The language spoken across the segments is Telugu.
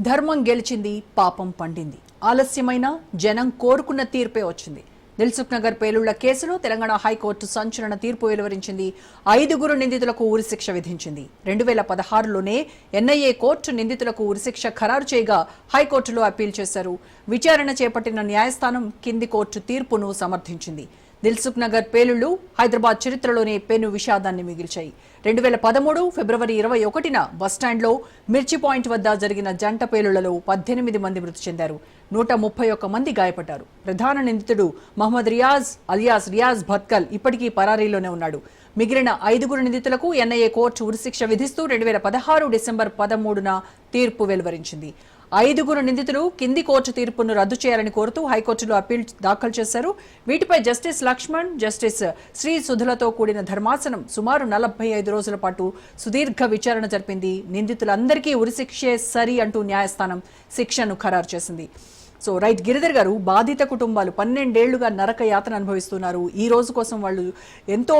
ధర్మం గెలిచింది పాపం పండింది. ఆలస్యమైన జనం కోరుకున్న తీర్పే వచ్చింది. దిల్సుఖ్ నగర్ పేలుళ్ళ కేసులో తెలంగాణ హైకోర్టు సంచలన తీర్పు వెలువరించింది. ఐదుగురు నిందితులకు ఉరిశిక్ష విధించింది. రెండు వేల పదహారులోనే ఎన్ఐఏ కోర్టు నిందితులకు ఉరిశిక్ష ఖరారు చేయగా హైకోర్టులో అప్పీల్ చేశారు. విచారణ చేపట్టిన న్యాయస్థానం కింది కోర్టు తీర్పును సమర్థించింది. దిల్సుఖ్ నగర్ పేలుళ్ళు హైదరాబాద్ చరిత్రలోనే పెను విషాదాన్ని మిగిల్చాయి. రెండు వేల పదమూడు ఫిబ్రవరి ఇరవై ఒకటిన బస్టాండ్లో మిర్చి పాయింట్ వద్ద జరిగిన జంట పేలుళ్ళలో పద్దెనిమిది మంది మృతి చెందారు. నూట ముప్పై ఒక్క మంది గాయపడ్డారు. ప్రధాన నిందితుడు మహమ్మద్ రియాజ్ అలియాస్ రియాజ్ భత్కల్ ఇప్పటికీ పరారీలోనే ఉన్నాడు. మిగిలిన ఐదుగురు నిందితులకు ఎన్ఐఏ కోర్టు ఉరిశిక్ష విధిస్తూ రెండు వేల పదహారు డిసెంబర్ పదమూడున తీర్పు వెలువరించింది. ఐదుగురు నిందితులు కింది కోర్టు తీర్పును రద్దు చేయాలని కోరుతూ హైకోర్టులో అప్పీల్ దాఖలు చేశారు. వీటిపై జస్టిస్ లక్ష్మణ్ జస్టిస్ శ్రీ సుధులతో కూడిన ధర్మాసనం సుమారు నలభై ఐదు రోజుల పాటు సుదీర్ఘ విచారణ జరిపింది. నిందితులందరికీ ఉరిశిక్షే సరి అంటూ న్యాయస్థానం శిక్షను ఖరారు చేసింది. సో రైట్ గిరిధర్ గారు బాధిత కుటుంబాలు పన్నెండేళ్ళుగా నరక యాతన అనుభవిస్తున్నారు. ఈ రోజు కోసం వాళ్ళు ఎంతో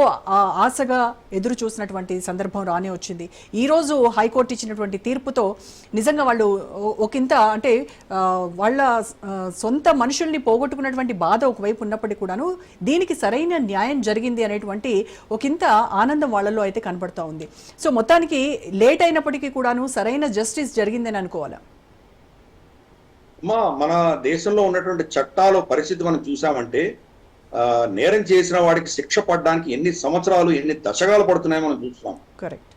ఆశగా ఎదురు చూసినటువంటి సందర్భం రానే వచ్చింది. ఈ రోజు హైకోర్టు ఇచ్చినటువంటి తీర్పుతో నిజంగా వాళ్ళు ఒకంత అంటే వాళ్ళ సొంత మనుషుల్ని పోగొట్టుకున్నటువంటి బాధ ఒకవైపు ఉన్నప్పటికీ కూడాను దీనికి సరైన న్యాయం జరిగింది అనేటువంటి ఒకంత ఆనందం వాళ్ళలో అయితే కనబడుతూ ఉంది. సో మొత్తానికి లేట్ అయినప్పటికీ కూడాను సరైన జస్టిస్ జరిగిందని అనుకోవాలా? అమ్మా మన దేశంలో ఉన్నటువంటి చట్టాల పరిస్థితి మనం చూసామంటే ఆ, నేరం చేసిన వాడికి శిక్ష పడడానికి ఎన్ని సంవత్సరాలు ఎన్ని దశకాలు పడుతున్నాయో మనం చూస్తున్నాం. కరెక్ట్.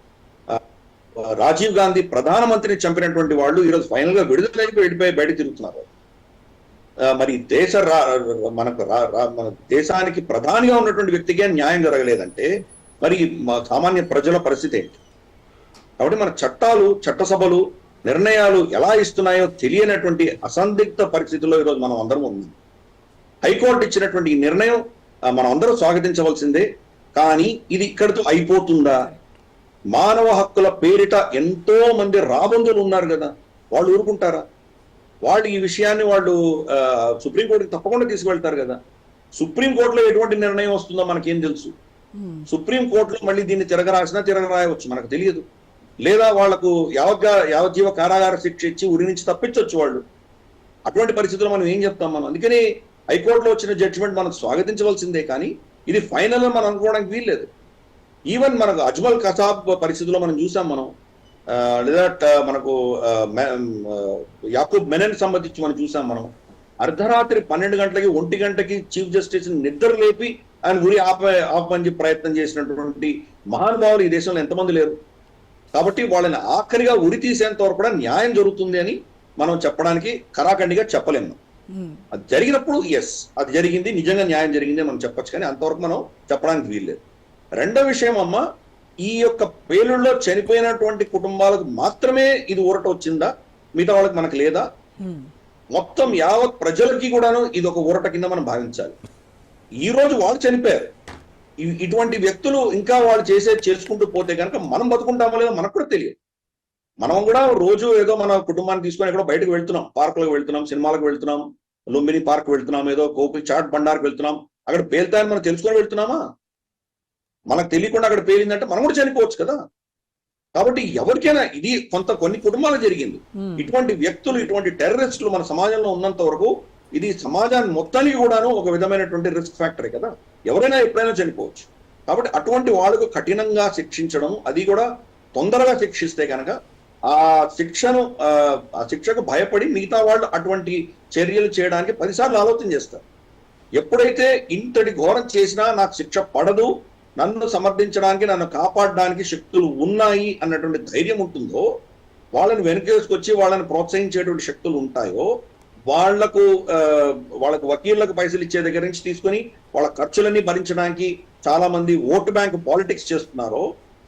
రాజీవ్ గాంధీ ప్రధానమంత్రిని చంపినటువంటి వాళ్ళు ఈరోజు ఫైనల్గా విడుదలైకి వెళ్ళిపోయి బయట తిరుగుతున్నారు. మరి దేశ మనకు మన దేశానికి ప్రధానిగా ఉన్నటువంటి వ్యక్తికే న్యాయం జరగలేదంటే మరి మా సామాన్య ప్రజల పరిస్థితి ఏంటి? కాబట్టి మన చట్టాలు చట్టసభలు నిర్ణయాలు ఎలా ఇస్తున్నాయో తెలియనటువంటి అసందిగ్ధ పరిస్థితుల్లో ఈరోజు మనం అందరం ఉన్నాం. హైకోర్టు ఇచ్చినటువంటి ఈ నిర్ణయం మనం అందరూ స్వాగతించవలసిందే. కానీ ఇది ఇక్కడితో అయిపోతుందా? మానవ హక్కుల పేరిట ఎంతో మంది రాబందులు ఉన్నారు కదా. వాళ్ళు ఊరుకుంటారా? వాళ్ళు ఈ విషయాన్ని వాళ్ళు సుప్రీంకోర్టుకి తప్పకుండా తీసుకువెళ్తారు కదా. సుప్రీంకోర్టులో ఎటువంటి నిర్ణయం వస్తుందో మనకేం తెలుసు? సుప్రీం కోర్టులో మళ్ళీ దీన్ని తిరగరాసినా తిరగరాయవచ్చు మనకు తెలియదు. లేదా వాళ్ళకు యావజ్జా యావజ్జీవ కారాగార శిక్ష ఇచ్చి ఉరి నుంచి తప్పించవచ్చు వాళ్ళు. అటువంటి పరిస్థితుల్లో మనం ఏం చెప్తాం మనం? అందుకని హైకోర్టులో వచ్చిన జడ్జిమెంట్ మనం స్వాగతించవలసిందే కానీ ఇది ఫైనల్ మనం అనుకోవడానికి వీల్లేదు. ఈవెన్ మనకు అజ్మల్ కసాబ్ పరిస్థితిలో మనం చూసాం మనం. లేదా మనకు యాకూబ్ మెనన్ సంబంధించి మనం చూసాం మనం. అర్ధరాత్రి పన్నెండు గంటలకి ఒంటి గంటకి చీఫ్ జస్టిస్ నిద్ర లేపి ఆయన గురి ఆప ఆపమని ప్రయత్నం చేసినటువంటి మహానుభావులు ఈ దేశంలో ఎంతమంది లేరు? కాబట్టి వాళ్ళని ఆఖరిగా ఉరి తీసేంత వరకు కూడా న్యాయం జరుగుతుంది అని మనం చెప్పడానికి కరాఖండిగా చెప్పలేము అది జరిగినప్పుడు ఎస్ అది జరిగింది నిజంగా న్యాయం జరిగింది మనం చెప్పొచ్చు కానీ అంతవరకు మనం చెప్పడానికి వీల్లేదు. రెండో విషయం అమ్మ ఈ యొక్క పేలుళ్ళలో చనిపోయినటువంటి కుటుంబాలకు మాత్రమే ఇది ఊరట వచ్చిందా? మిగతా వాళ్ళకి మనకు లేదా? మొత్తం యావత్ ప్రజలకి కూడాను ఇది ఒక ఊరట కింద మనం భావించాలి. ఈ రోజు వాళ్ళు చనిపోయారు. ఇటువంటి వ్యక్తులు ఇంకా వాళ్ళు చేసేది చేసుకుంటూ పోతే కనుక మనం బతుకుంటామో లేదో మనకు కూడా తెలియదు. మనం కూడా రోజు ఏదో మన కుటుంబాన్ని తీసుకొని ఎక్కడో బయటకు వెళ్తున్నాం. పార్కులకు వెళ్తున్నాం సినిమాలకు వెళ్తున్నాం లుంబిని పార్క్ వెళ్తున్నాం ఏదో కోకిల్ చాట్ బండార్కి వెళ్తున్నాం. అక్కడ పేలుతాయని మనం తెలుసుకొని వెళ్తున్నామా? మనకు తెలియకుండా అక్కడ పేలిందంటే మనం కూడా చనిపోవచ్చు కదా. కాబట్టి ఎవరికైనా ఇది కొంత కొన్ని కుటుంబాలకు జరిగింది. ఇటువంటి వ్యక్తులు ఇటువంటి టెర్రరిస్టులు మన సమాజంలో ఉన్నంత వరకు ఇది సమాజాన్ని మొత్తానికి కూడాను ఒక విధమైనటువంటి రిస్క్ ఫ్యాక్టరీ కదా. ఎవరైనా ఎప్పుడైనా చనిపోవచ్చు. కాబట్టి అటువంటి వాళ్ళకు కఠినంగా శిక్షించడం అది కూడా తొందరగా శిక్షిస్తే కనుక ఆ శిక్షను ఆ, ఆ శిక్షకు భయపడి మిగతా వాళ్ళు అటువంటి చర్యలు చేయడానికి పదిసార్లు ఆలోచన చేస్తారు. ఎప్పుడైతే ఇంతటి ఘోరం చేసినా నాకు శిక్ష పడదు నన్ను సమర్థించడానికి నన్ను కాపాడడానికి శక్తులు ఉన్నాయి అన్నటువంటి ధైర్యం ఉంటుందో వాళ్ళని వెనుకేసుకొచ్చి వాళ్ళని ప్రోత్సహించేటువంటి శక్తులు ఉంటాయో వాళ్ళకు వాళ్ళకు వకీళ్ళకు పైసలు ఇచ్చే దగ్గర నుంచి తీసుకొని వాళ్ళ ఖర్చులన్నీ భరించడానికి చాలా మంది ఓటు బ్యాంక్ పాలిటిక్స్ చేస్తున్నారో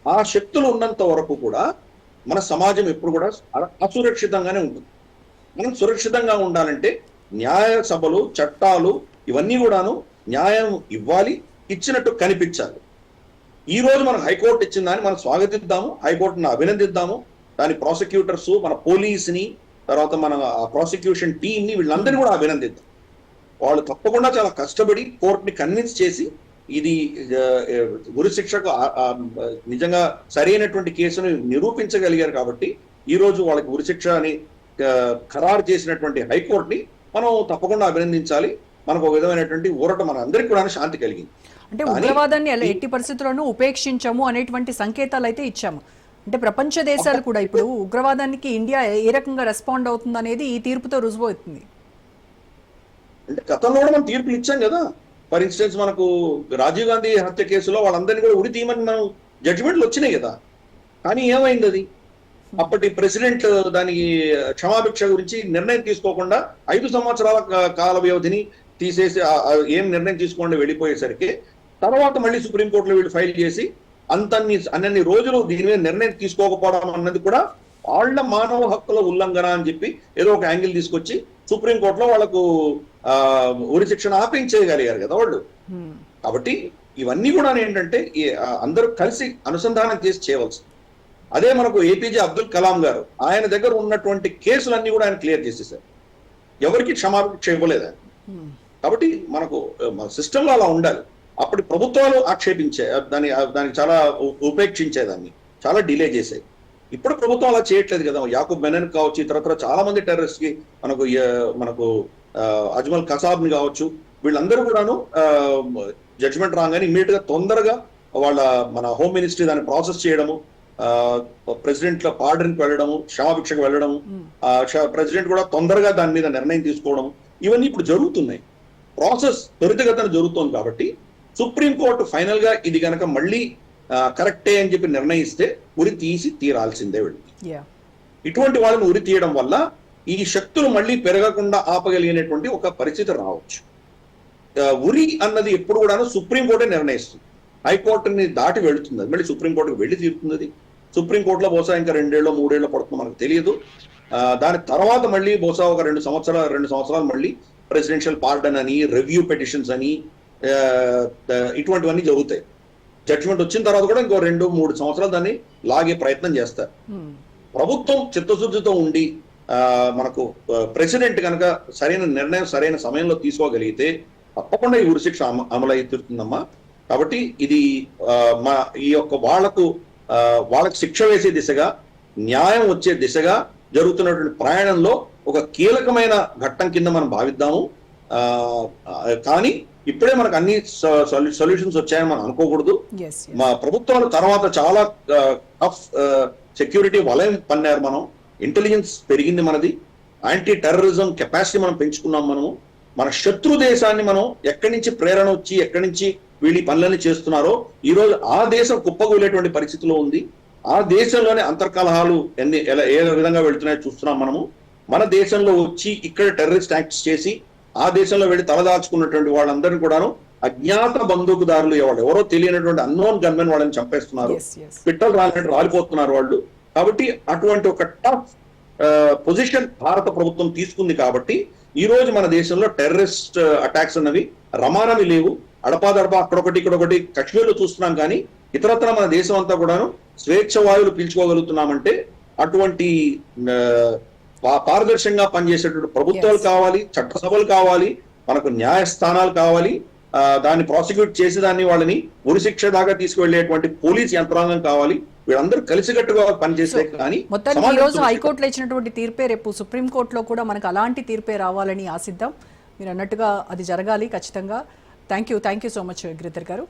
ఆ శక్తులు ఉన్నంత వరకు కూడా మన సమాజం ఎప్పుడు కూడా అసురక్షితంగానే ఉంటుంది. మనం సురక్షితంగా ఉండాలంటే న్యాయ సభలు చట్టాలు ఇవన్నీ కూడాను న్యాయం ఇవ్వాలి ఇచ్చినట్టు కనిపించాలి. ఈ రోజు మనం హైకోర్టు ఇచ్చిన దాన్ని మనం స్వాగతిద్దాము హైకోర్టును అభినందిద్దాము. దాని ప్రాసిక్యూటర్స్ మన పోలీస్ని తర్వాత మన ప్రాసిక్యూషన్ టీంని వీళ్ళందరినీ కూడా అభినందిద్దాం. వాళ్ళు తప్పకుండా చాలా కష్టపడి కోర్టుని కన్విన్స్ చేసి ఇది ఆ, ఆ, ఉరి శిక్షకు ఆ, ఆ, నిజంగా సరైనటువంటి కేసును నిరూపించగలిగారు కాబట్టి ఈ రోజు వాళ్ళకి ఉరిశిక్ష అని ఖరారు చేసినటువంటి హైకోర్టుని మనం తప్పకుండా అభినందించాలి. మనకు ఒక విధమైనటువంటి ఊరట మన అందరికీ కూడా శాంతి కలిగింది. అంటే ఉగ్రవాదాన్ని ఎట్టి పరిస్థితుల్లోనూ ఉపేక్షించము అనేటువంటి సంకేతాలు అయితే ఇచ్చాము. అంటే ప్రపంచ దేశాలు కూడా ఇప్పుడు ఉగ్రవాదానికి ఇండియా ఏ రకంగా రెస్పాండ్ అవుతుంది అనేది ఈ తీర్పుతో రుజువు అవుతుంది. అంటే గతంలో కూడా మనం తీర్పులు ఇచ్చాం కదా. ఫర్ ఇన్స్టెన్స్ మనకు రాజీవ్ గాంధీ హత్య కేసులో వాళ్ళందరినీ కూడా ఉరి తీయమని మనం జడ్జిమెంట్లు వచ్చినాయి కదా. కానీ ఏమైంది అది? అప్పటి ప్రెసిడెంట్ దానికి క్షమాభిక్ష గురించి నిర్ణయం తీసుకోకుండా ఐదు సంవత్సరాల కాల వ్యవధిని తీసేసి ఏం నిర్ణయం తీసుకోకుండా వెళ్ళిపోయేసరికి తర్వాత మళ్ళీ సుప్రీంకోర్టులో వీళ్ళు ఫైల్ చేసి అంతన్ని అన్నన్ని రోజులు దీని మీద నిర్ణయం తీసుకోకపోవడం అన్నది కూడా వాళ్ళ మానవ హక్కుల ఉల్లంఘన అని చెప్పి ఏదో ఒక యాంగిల్ తీసుకొచ్చి సుప్రీంకోర్టులో వాళ్ళకు ఆ ఉరి శిక్షణ ఆపించేయగలిగారు కదా వాళ్ళు. కాబట్టి ఇవన్నీ కూడా ఏంటంటే అందరూ కలిసి అనుసంధానం చేసి చేయవలసి అదే మనకు ఏపీజే అబ్దుల్ కలాం గారు ఆయన దగ్గర ఉన్నటువంటి కేసులన్నీ కూడా ఆయన క్లియర్ చేసేసారు. ఎవరికి క్షమాభిక్ష ఇవ్వలేదు ఆయన. కాబట్టి మనకు మన సిస్టంలో అలా ఉండాలి. అప్పటి ప్రభుత్వాలు ఆక్షేపించే దాని దానికి చాలా ఉపేక్షించేదాన్ని చాలా డిలే చేసాయి ఇప్పుడు ప్రభుత్వం అలా చేయట్లేదు కదా. యాకూబ్ మెనన్ కావచ్చు ఇతరత్ర చాలా మంది టెర్రరిస్ట్కి మనకు మనకు అజ్మల్ కసాబ్ని కావచ్చు వీళ్ళందరూ కూడాను జడ్జిమెంట్ రాగానే ఇమీడియట్గా తొందరగా వాళ్ళ మన హోమ్ మినిస్ట్రీ దాన్ని ప్రాసెస్ చేయడము ప్రెసిడెంట్ పార్డన్కి వెళ్ళడము క్షమాభిక్షకు వెళ్ళడము. ప్రెసిడెంట్ కూడా తొందరగా దాని మీద నిర్ణయం తీసుకోవడం ఇవన్నీ ఇప్పుడు జరుగుతున్నాయి. ప్రాసెస్ త్వరితగతిన జరుగుతోంది కాబట్టి సుప్రీంకోర్టు ఫైనల్గా ఇది గనక మళ్ళీ కరెక్టే అని చెప్పి నిర్ణయిస్తే ఉరి తీసి తీరాల్సిందే వీళ్ళు ఇటువంటి వాళ్ళని ఉరి తీయడం వల్ల ఈ శక్తులు మళ్ళీ పెరగకుండా ఆపగలిగినటువంటి ఒక పరిస్థితి రావచ్చు. ఉరి అన్నది ఎప్పుడు కూడాను సుప్రీంకోర్టే నిర్ణయిస్తుంది. హైకోర్టుని దాటి వెళుతుంది. మళ్ళీ సుప్రీంకోర్టుకి వెళ్ళి తీరుతుంది అది సుప్రీంకోర్టులో బహుశా ఇంకా రెండేళ్ళు మూడేళ్ళు పడుతుంది మనకు తెలియదు. దాని తర్వాత మళ్ళీ బహుశా ఒక రెండు సంవత్సరాలు రెండు సంవత్సరాలు మళ్ళీ ప్రెసిడెన్షియల్ పార్డన్ అని రివ్యూ పెటిషన్స్ అని ఇటువంటివన్నీ జరుగుతాయి. జడ్జిమెంట్ వచ్చిన తర్వాత కూడా ఇంకో రెండు మూడు సంవత్సరాలు దాన్ని లాగే ప్రయత్నం చేస్తారు. హ్మ్. ప్రభుత్వం చిత్తశుద్ధితో ఉండి మనకు ప్రెసిడెంట్ కనుక సరైన నిర్ణయం సరైన సమయంలో తీసుకోగలిగితే తప్పకుండా ఈ ఉరిశిక్ష అమ- అమలై తీరుతుందమ్మా కాబట్టి ఇది మా ఈ యొక్క వాళ్ళకు వాళ్ళకి శిక్ష వేసే దిశగా న్యాయం వచ్చే దిశగా జరుగుతున్నటువంటి ప్రయాణంలో ఒక కీలకమైన ఘట్టం కింద మనం భావిద్దాము. కానీ ఇప్పుడే మనకు అన్ని సొల్యూషన్స్ వచ్చాయని మనం అనుకోకూడదు. మా ప్రభుత్వాలు తర్వాత చాలా టఫ్ సెక్యూరిటీ వలయం పన్నారు మనం. ఇంటెలిజెన్స్ పెరిగింది మనది. యాంటీ టెర్రరిజం కెపాసిటీ మనం పెంచుకున్నాం మనము. మన శత్రు దేశాన్ని మనం ఎక్కడి నుంచి ప్రేరణ వచ్చి ఎక్కడి నుంచి వీళ్ళు ఈ పనులన్నీ చేస్తున్నారో ఈ రోజు ఆ దేశం కుప్పగూలేటువంటి పరిస్థితిలో ఉంది. ఆ దేశంలోనే అంతర్కలహాలు ఎన్ని ఎలా ఏ విధంగా వెళ్తున్నాయో చూస్తున్నాం మనము. మన దేశంలో వచ్చి ఇక్కడ టెర్రరిస్ట్ యాక్ట్స్ చేసి ఆ దేశంలో వెళ్ళి తలదాచుకున్నటువంటి వాళ్ళందరినీ కూడాను అజ్ఞాత బందూకుదారులు ఎవరు? ఎవరో తెలియనటువంటి అన్నోన్ గన్మెన్ వాళ్ళని చంపేస్తున్నారు. పిట్టలు రాలినట్టు రాలిపోతున్నారు వాళ్ళు. కాబట్టి అటువంటి ఒక టఫ్ పొజిషన్ భారత ప్రభుత్వం తీసుకుంది కాబట్టి ఈ రోజు మన దేశంలో టెర్రరిస్ట్ అటాక్స్ అన్నవి రమారమి లేవు. అడపాదడపా అక్కడొకటి ఇక్కడొకటి కశ్మీర్లో చూస్తున్నాం కానీ ఇతరత్ర మన దేశం అంతా కూడాను స్వేచ్ఛ వాయువులు పీల్చుకోగలుగుతున్నామంటే అటువంటి పారదర్శకంగా పనిచేసేటువంటి ప్రభుత్వాలు. కావాలి చట్టసభలు కావాలి మనకు న్యాయస్థానాలు కావాలి దాన్ని ప్రాసిక్యూట్ చేసి దాన్ని వాళ్ళని ఉరిశిక్ష దాకా తీసుకువెళ్ళేటువంటి పోలీస్ యంత్రాంగం కావాలి వీళ్ళందరూ కలిసికట్టుగా పనిచేస్తే కానీ మొత్తానికి ఈ రోజు. హైకోర్టులో ఇచ్చినటువంటి తీర్పే రేపు సుప్రీంకోర్టులో కూడా మనకు అలాంటి తీర్పే రావాలని ఆశిద్దాం మీరు అన్నట్టుగా అది జరగాలి ఖచ్చితంగా thank you thank you so much Giridhar garu